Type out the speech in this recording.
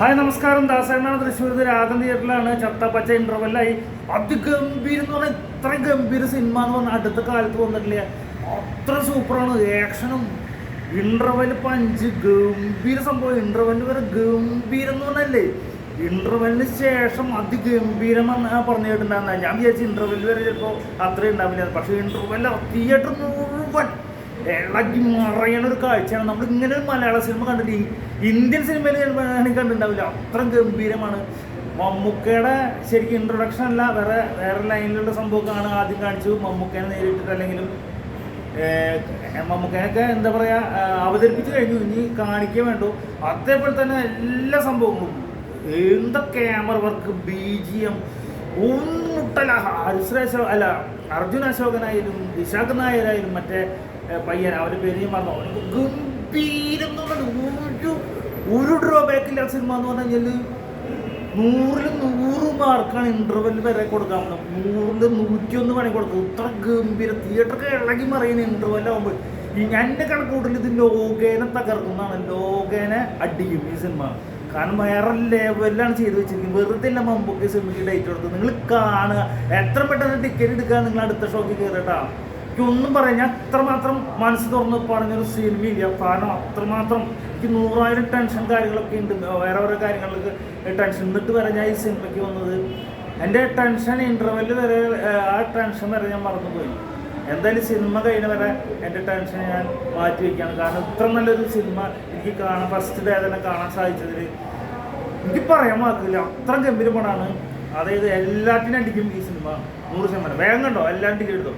Hi നമസ്കാരം. ദാസേണ്ണാണ് തൃശ്ശൂർ രാഗം തിയേറ്ററിലാണ്. ചത്തപ്പച്ച ഇന്റർവെല്ലായി അതിഗംഭീരം എന്ന് പറഞ്ഞാൽ ഇത്ര ഗംഭീര സിനിമ എന്ന് പറഞ്ഞാൽ അടുത്ത കാലത്ത് വന്നിട്ടില്ല? അത്ര സൂപ്പറാണ് ആക്ഷനും ഇന്റർവെൽ പഞ്ച് ഗംഭീര സംഭവം. ഇന്റർവെൽ വരെ ഗംഭീരം എന്ന് പറഞ്ഞല്ലേ? ഇന്റർവെല്ലിന് ശേഷം അതിഗംഭീരമെന്ന് പറഞ്ഞു കേട്ടിട്ടുണ്ടായിരുന്ന ഞാൻ വിചാരിച്ചു ഇന്റർവെൽ വരെ ചിലപ്പോൾ അത്രയും ഉണ്ടാവില്ല പക്ഷേ ഇന്റർവെൽ തിയേറ്റർ മുഴുവൻ ഇളകി മറയണ ഒരു കാഴ്ചയാണ്. നമ്മൾ ഇങ്ങനെ ഒരു മലയാള സിനിമ കണ്ടിട്ട് ഇന്ത്യൻ സിനിമയിൽ ഞാൻ കണ്ടിട്ടുണ്ടാവില്ല. അത്ര ഗംഭീരമാണ്. മമ്മൂക്കയുടെ ശരിക്കും ഇൻട്രൊഡക്ഷൻ അല്ല വേറെ വേറെ ലൈനിലുള്ള സംഭവമൊക്കെയാണ് ആദ്യം കാണിച്ചു മമ്മൂക്കേനെ നേരിട്ടിട്ട് അല്ലെങ്കിലും ഏഹ്, മമ്മൂക്കേനൊക്കെ എന്താ പറയുക അവതരിപ്പിച്ചു കഴിഞ്ഞു. ഇനി കാണിക്കേ വേണ്ടു. അതേപോലെ തന്നെ എല്ലാ സംഭവങ്ങളും. എന്താ camera work B G M ഒന്നും അല്ല അർജുൻ അശോകനായാലും വിശാഖ് നായരായാലും മറ്റേ പയ്യൻ അവരുടെ പേര് ഞാൻ പറഞ്ഞു അവർക്ക് ഗംഭീരം എന്ന് ഒരു ഒരു ഡ്രോബാക്ക് ഇല്ലാത്ത സിനിമ എന്ന് പറഞ്ഞു കഴിഞ്ഞാൽ നൂറിൽ നൂറ് മാർക്കാണ് ഇന്റർവെൽ വരെ കൊടുക്കാൻ നൂറിൽ നൂറ്റിയൊന്ന് പണി കൊടുക്കും. ഇത്ര ഗംഭീര. തിയേറ്ററൊക്കെ ഇളകി മറിയുന്ന ഇന്റർവെൽ ആകുമ്പോൾ ഈ എന്റെ കണക്കൂട്ടിൽ ഇത് ലോകേനെ തകർക്കുന്നതാണ്. ലോകേനെ അടിക്കും ഈ സിനിമ കാരണം വേറെ ലെവലാണ് ചെയ്തു വെച്ചിരിക്കുന്നത്. വെറുതെ അല്ല മമ്പൊക്കെ സിനിമയ്ക്ക് ഡേറ്റ് കൊടുത്തത്. നിങ്ങൾ കാണുക. എത്ര പെട്ടെന്ന് ടിക്കറ്റ് എടുക്കുക നിങ്ങൾ അടുത്ത ഷോക്ക് കയറട്ടാ എനിക്കൊന്നും പറയാം ഞാൻ അത്രമാത്രം മനസ്സ് തുറന്ന് പറഞ്ഞൊരു സിനിമയില്ല കാരണം അത്രമാത്രം എനിക്ക് നൂറായിരം ടെൻഷൻ കാര്യങ്ങളൊക്കെ ഉണ്ട്. വേറെ ഓരോ കാര്യങ്ങൾക്ക് ടെൻഷൻ എന്നിട്ട് വരെ ഞാൻ ഈ സിനിമയ്ക്ക് വന്നത്. എന്റെ ടെൻഷൻ ഇന്റർവെൽ വരെ ആ ടെൻഷൻ വരെ ഞാൻ മറന്നുപോയി. എന്തായാലും സിനിമ കഴിഞ്ഞ വരെ എന്റെ ടെൻഷൻ ഞാൻ മാറ്റി വയ്ക്കുകയാണ് കാരണം ഇത്ര നല്ലൊരു സിനിമ എനിക്ക് കാണാൻ ഫസ്റ്റ് ഡേ തന്നെ കാണാൻ സാധിച്ചതിൽ എനിക്ക് പറയാൻ വാക്കില്ല. അത്ര ഗംഭീരമാണ് അതായത് എല്ലാത്തിനും അടിക്കും ഈ സിനിമ നൂറ് ശതമാനം. വേഗം കണ്ടോ? എല്ലാം ടിക്കറ്റ് എടുത്തോ?